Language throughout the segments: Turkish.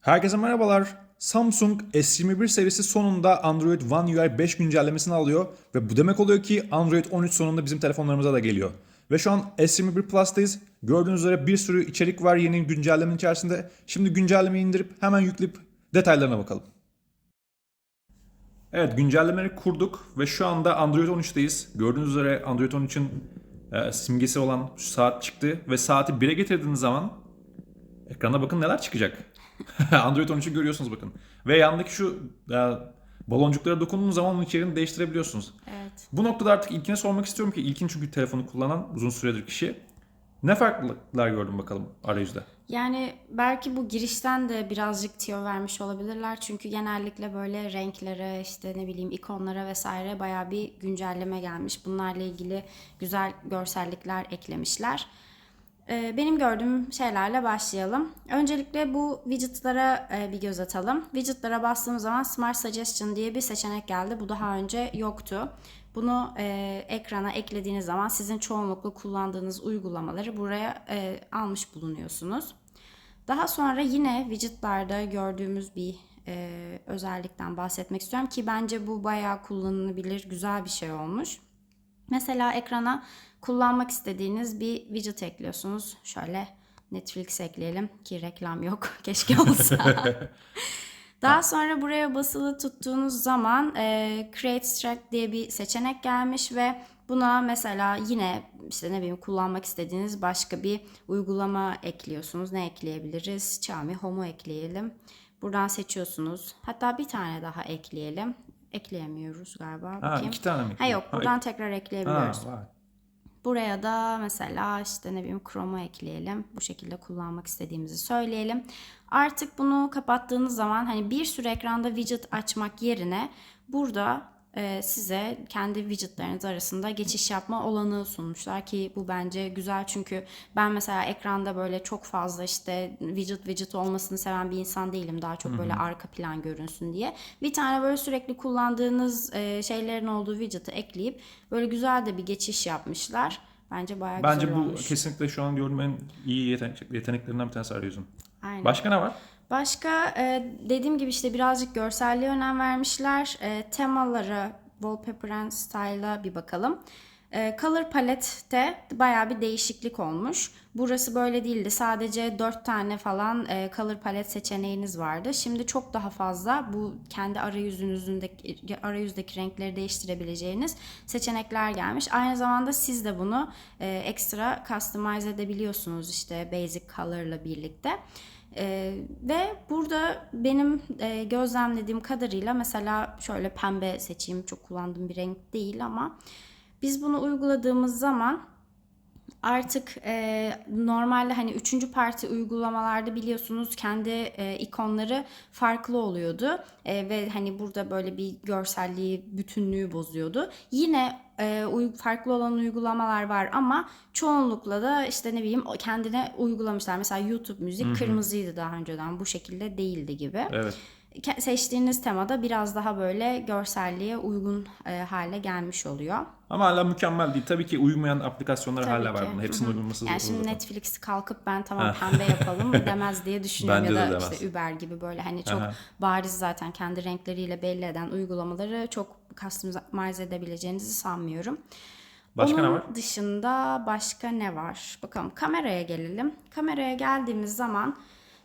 Herkese merhabalar. Samsung S21 serisi sonunda Android One UI 5 güncellemesini alıyor ve bu demek oluyor ki Android 13 sonunda bizim telefonlarımıza da geliyor. Ve şu an S21 Plus'tayız. Gördüğünüz üzere bir sürü içerik var yeni güncellemenin içerisinde. Şimdi güncellemeyi indirip hemen yükleyip detaylarına bakalım. Evet güncellemeleri kurduk ve şu anda Android 13'teyiz. Gördüğünüz üzere Android 13'ün e, simgesi olan şu saat çıktı ve saati 1'e getirdiğiniz zaman ekrana bakın neler çıkacak. Android 13'ü görüyorsunuz bakın. Ve yandaki şu e, baloncuklara dokunduğunuz zaman onun içeriğini değiştirebiliyorsunuz. Evet. Bu noktada artık ilkine sormak istiyorum ki ilkin çünkü telefonu kullanan uzun süredir kişi. Ne farklılıklar gördün bakalım arayüzde? Yani belki bu girişten de birazcık tiyo vermiş olabilirler. Çünkü genellikle böyle renklere, işte ne bileyim ikonlara vesaire bayağı bir güncelleme gelmiş. Bunlarla ilgili güzel görsellikler eklemişler. Ee, Benim gördüğüm şeylerle başlayalım. Öncelikle bu widgetlara e, bir göz atalım. Widgetlara bastığımız zaman Smart Suggestion diye bir seçenek geldi. Bu daha önce yoktu. Bunu e, ekrana eklediğiniz zaman sizin çoğunlukla kullandığınız uygulamaları buraya e, almış bulunuyorsunuz. Daha sonra yine widgetlarda gördüğümüz bir e, özellikten bahsetmek istiyorum ki bence bu bayağı kullanılabilir, güzel bir şey olmuş. Mesela ekrana kullanmak istediğiniz bir widget ekliyorsunuz. Şöyle Netflix ekleyelim ki reklam yok. Keşke olsa. Daha sonra buraya basılı tuttuğunuz zaman e, Create Track diye bir seçenek gelmiş ve buna mesela yine işte ne bileyim kullanmak istediğiniz başka bir uygulama ekliyorsunuz. Ne ekleyebiliriz? Xiaomi Home'u ekleyelim. Buradan seçiyorsunuz. Hatta bir tane daha ekleyelim. Ekleyemiyoruz galiba. Ha Bakayım. iki tane mi? Ha yok Ha, buradan tekrar ekleyebiliyoruz. Ha, vay. Buraya da mesela işte ne bileyim Chrome'u ekleyelim. Bu şekilde kullanmak istediğimizi söyleyelim. Artık bunu kapattığınız zaman hani bir sürü ekranda widget açmak yerine burada size kendi widgetleriniz arasında geçiş yapma olanağı sunmuşlar ki bu bence güzel. Çünkü ben mesela ekranda böyle çok fazla işte widget widget olmasını seven bir insan değilim. Daha çok böyle arka plan görünsün diye. Bir tane böyle sürekli kullandığınız e, şeylerin olduğu widget'ı ekleyip böyle güzel de bir geçiş yapmışlar bence bayağı Bence güzel bu olmuş. kesinlikle şu an gördüğüm en iyi yetenek, yeteneklerinden bir tanesi arayüzün. Aynen. Başka ne var? Başka e, dediğim gibi işte birazcık görselliğe önem vermişler. E, temalara, wallpaper and style'a bir bakalım. E, color palette bayağı bir değişiklik olmuş. Burası böyle değildi. Sadece 4 tane falan e, color palette seçeneğiniz vardı. Şimdi çok daha fazla bu kendi arayüzünüzdeki arayüzdeki renkleri değiştirebileceğiniz seçenekler gelmiş. Aynı zamanda siz de bunu e, ekstra customize edebiliyorsunuz işte basic color'la birlikte. Ee, ve burada benim e, gözlemlediğim kadarıyla mesela şöyle pembe seçeyim çok kullandığım bir renk değil ama biz bunu uyguladığımız zaman artık e, normalde hani üçüncü parti uygulamalarda biliyorsunuz kendi e, ikonları farklı oluyordu E, ve hani burada böyle bir görselliği bütünlüğü bozuyordu. Yine e, farklı olan uygulamalar var ama çoğunlukla da işte ne bileyim kendine uygulamışlar. Mesela YouTube müzik kırmızıydı daha önceden bu şekilde değildi gibi. Evet. Seçtiğiniz temada biraz daha böyle görselliğe uygun e, hale gelmiş oluyor. Ama hala mükemmel değil. Tabii ki uymayan aplikasyonlar Tabii hala var ki. bunun. Hepsinin uygulanması Yani şimdi zaten. Netflix kalkıp ben tamam pembe yapalım demez diye düşünüyorum Bence ya de da demez. işte Uber gibi böyle hani çok Aha. bariz zaten kendi renkleriyle belli eden uygulamaları çok customize edebileceğinizi sanmıyorum. Başka Onun ne var? dışında başka ne var? Bakalım kameraya gelelim. Kameraya geldiğimiz zaman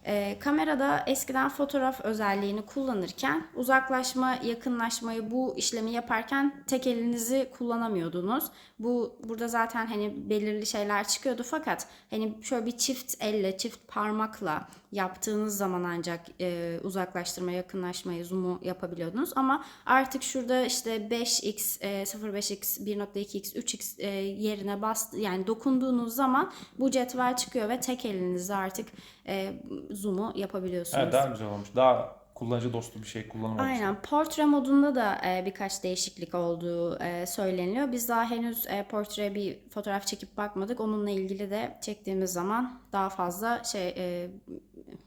e, kamerada eskiden fotoğraf özelliğini kullanırken uzaklaşma, yakınlaşmayı bu işlemi yaparken tek elinizi kullanamıyordunuz. Bu burada zaten hani belirli şeyler çıkıyordu fakat hani şöyle bir çift elle, çift parmakla yaptığınız zaman ancak e, uzaklaştırma, yakınlaşmayı, zoom'u yapabiliyordunuz. Ama artık şurada işte 5x, e, 0.5x, 1.2x, 3x e, yerine bas yani dokunduğunuz zaman bu cetvel çıkıyor ve tek elinizle artık e, zoom'u yapabiliyorsunuz. Evet daha güzel olmuş. Daha kullanıcı dostu bir şey kullanılmamış. Aynen. Portre modunda da e, birkaç değişiklik olduğu e, söyleniyor. Biz daha henüz e, portre bir fotoğraf çekip bakmadık. Onunla ilgili de çektiğimiz zaman daha fazla şey e,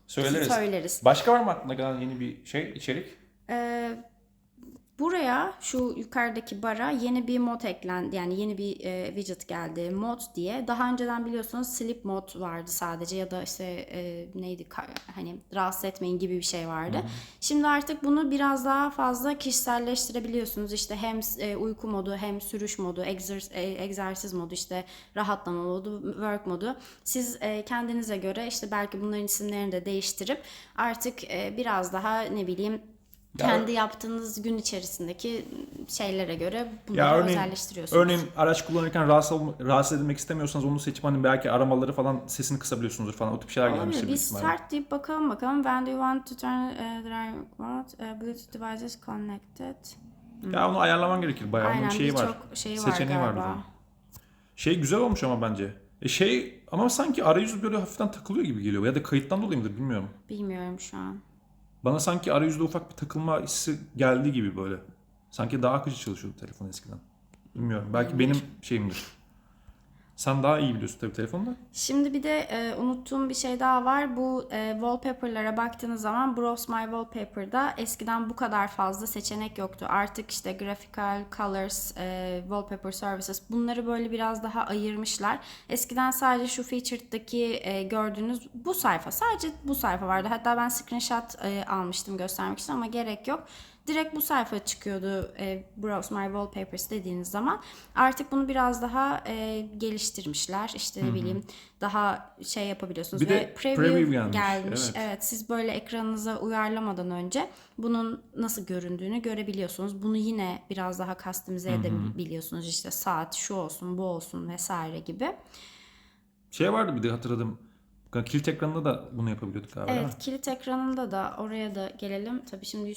Söyleriz. söyleriz. Başka var mı aklına gelen yeni bir şey, içerik? E, Buraya şu yukarıdaki bara yeni bir mod eklendi. Yani yeni bir e, widget geldi. Mod diye. Daha önceden biliyorsunuz sleep mod vardı sadece ya da işte e, neydi hani rahatsız etmeyin gibi bir şey vardı. Şimdi artık bunu biraz daha fazla kişiselleştirebiliyorsunuz. İşte hem e, uyku modu hem sürüş modu, egzer- e, egzersiz modu, işte rahatlama modu, work modu. Siz e, kendinize göre işte belki bunların isimlerini de değiştirip artık e, biraz daha ne bileyim kendi yaptığınız gün içerisindeki şeylere göre bunları Ya örneğin, özelleştiriyorsunuz. örneğin araç kullanırken rahatsız, rahatsız edilmek istemiyorsanız onu seçip hani belki aramaları falan sesini kısabiliyorsunuzdur falan o tip şeyler gelmiştir Olabilir. Bir start deyip bakalım bakalım. When do you want to turn uh, drive what? Uh, Bluetooth devices connected. Ya onu ayarlaman gerekir bayağı. Onun Aynen şeyi var. şeyi var Seçeneği var galiba. bunun. Şey güzel olmuş ama bence. E şey ama sanki arayüz böyle hafiften takılıyor gibi geliyor. Ya da kayıttan dolayı mıdır bilmiyorum. Bilmiyorum şu an. Bana sanki arayüzde ufak bir takılma hissi geldi gibi böyle. Sanki daha akıcı çalışıyordu telefon eskiden. Bilmiyorum. Belki benim şeyimdir. Sen daha iyi biliyorsun tabii telefonda. Şimdi bir de e, unuttuğum bir şey daha var. Bu e, wallpaper'lara baktığınız zaman Browse My Wallpaper'da eskiden bu kadar fazla seçenek yoktu. Artık işte graphical, colors, e, wallpaper services bunları böyle biraz daha ayırmışlar. Eskiden sadece şu featured'daki e, gördüğünüz bu sayfa sadece bu sayfa vardı. Hatta ben screenshot e, almıştım göstermek için ama gerek yok. Direkt bu sayfa çıkıyordu e, Browse My Wallpapers dediğiniz zaman. Artık bunu biraz daha e, geliştirmişler. İşte ne bileyim daha şey yapabiliyorsunuz. Bir Ve de preview, preview gelmiş, gelmiş. evet. Evet. siz böyle ekranınıza uyarlamadan önce bunun nasıl göründüğünü görebiliyorsunuz. Bunu yine biraz daha customize edebiliyorsunuz. İşte saat şu olsun bu olsun vesaire gibi. Şey vardı bir de hatırladım. Kilit ekranında da bunu yapabiliyorduk galiba. değil mi? Evet, kilit ekranında da oraya da gelelim. Tabii şimdi.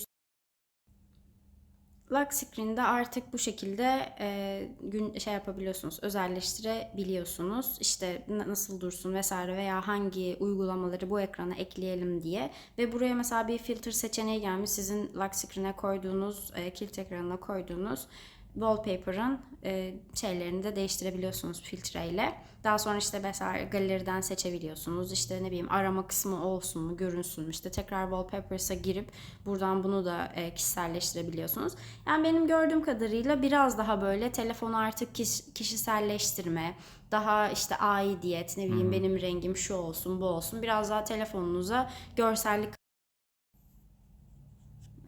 Lock screen'de artık bu şekilde e, gün şey yapabiliyorsunuz, özelleştirebiliyorsunuz. İşte na- nasıl dursun vesaire veya hangi uygulamaları bu ekrana ekleyelim diye. Ve buraya mesela bir filter seçeneği gelmiş. Sizin lock screen'e koyduğunuz, e, kilit ekranına koyduğunuz wallpaper'ın e, şeylerini de değiştirebiliyorsunuz filtreyle. Daha sonra işte mesela galeriden seçebiliyorsunuz. İşte ne bileyim arama kısmı olsun mu, görünsün mü? İşte tekrar wallpapers'a girip buradan bunu da e, kişiselleştirebiliyorsunuz. Yani benim gördüğüm kadarıyla biraz daha böyle telefonu artık kiş- kişiselleştirme, daha işte aidiyet, ne bileyim benim rengim şu olsun, bu olsun. Biraz daha telefonunuza görsellik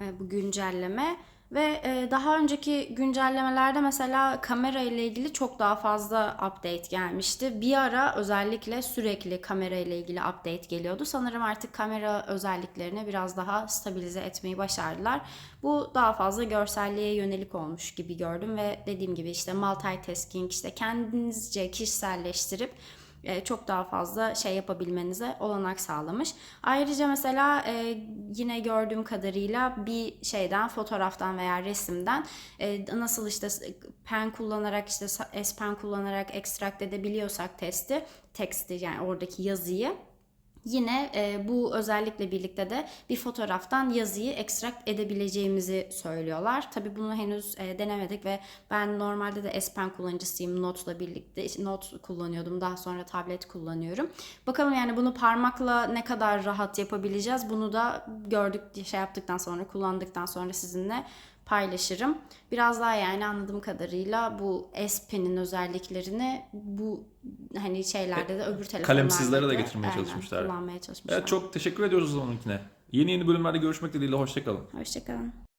e, bu güncelleme ve e, daha önceki güncellemelerde mesela kamera ile ilgili çok daha fazla update gelmişti. Bir ara özellikle sürekli kamera ile ilgili update geliyordu. Sanırım artık kamera özelliklerini biraz daha stabilize etmeyi başardılar. Bu daha fazla görselliğe yönelik olmuş gibi gördüm ve dediğim gibi işte multitasking işte kendinizce kişiselleştirip çok daha fazla şey yapabilmenize olanak sağlamış. Ayrıca mesela e, yine gördüğüm kadarıyla bir şeyden fotoğraftan veya resimden e, nasıl işte pen kullanarak işte S pen kullanarak ekstrakt edebiliyorsak testi, teksti yani oradaki yazıyı Yine e, bu özellikle birlikte de bir fotoğraftan yazıyı ekstrakt edebileceğimizi söylüyorlar. Tabi bunu henüz e, denemedik ve ben normalde de S Pen kullanıcısıyım. Note'la birlikte Note kullanıyordum. Daha sonra tablet kullanıyorum. Bakalım yani bunu parmakla ne kadar rahat yapabileceğiz. Bunu da gördük şey yaptıktan sonra kullandıktan sonra sizinle paylaşırım. Biraz daha yani anladığım kadarıyla bu S Pen'in özelliklerini bu hani şeylerde de öbür telefonlarda Kalemsizlere de getirmeye aynen, çalışmışlar. Kullanmaya çalışmışlar. Evet çok teşekkür ediyoruz o zamankine. Yeni yeni bölümlerde görüşmek dileğiyle hoşçakalın. Hoşçakalın.